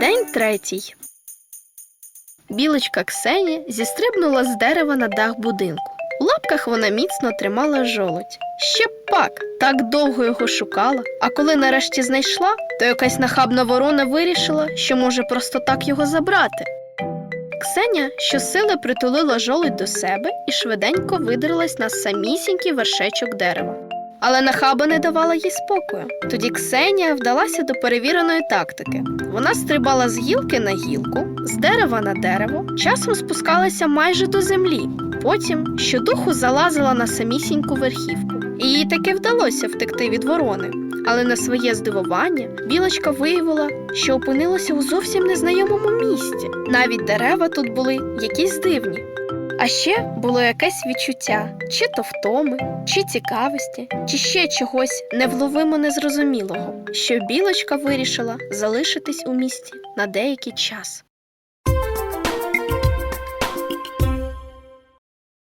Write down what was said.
День третій. Білочка Ксенія зістрибнула з дерева на дах будинку. У лапках вона міцно тримала жолудь. Ще пак, так довго його шукала, а коли нарешті знайшла, то якась нахабна ворона вирішила, що може просто так його забрати. Ксеня щосили притулила жолудь до себе і швиденько видерлась на самісінький вершечок дерева. Але нахаба не давала їй спокою. Тоді Ксенія вдалася до перевіреної тактики. Вона стрибала з гілки на гілку, з дерева на дерево, часом спускалася майже до землі. Потім щодуху залазила на самісіньку верхівку. І їй таки вдалося втекти від ворони. Але на своє здивування білочка виявила, що опинилася у зовсім незнайомому місці. Навіть дерева тут були якісь дивні. А ще було якесь відчуття, чи то втоми, чи цікавості, чи ще чогось невловимо незрозумілого, що білочка вирішила залишитись у місті на деякий час.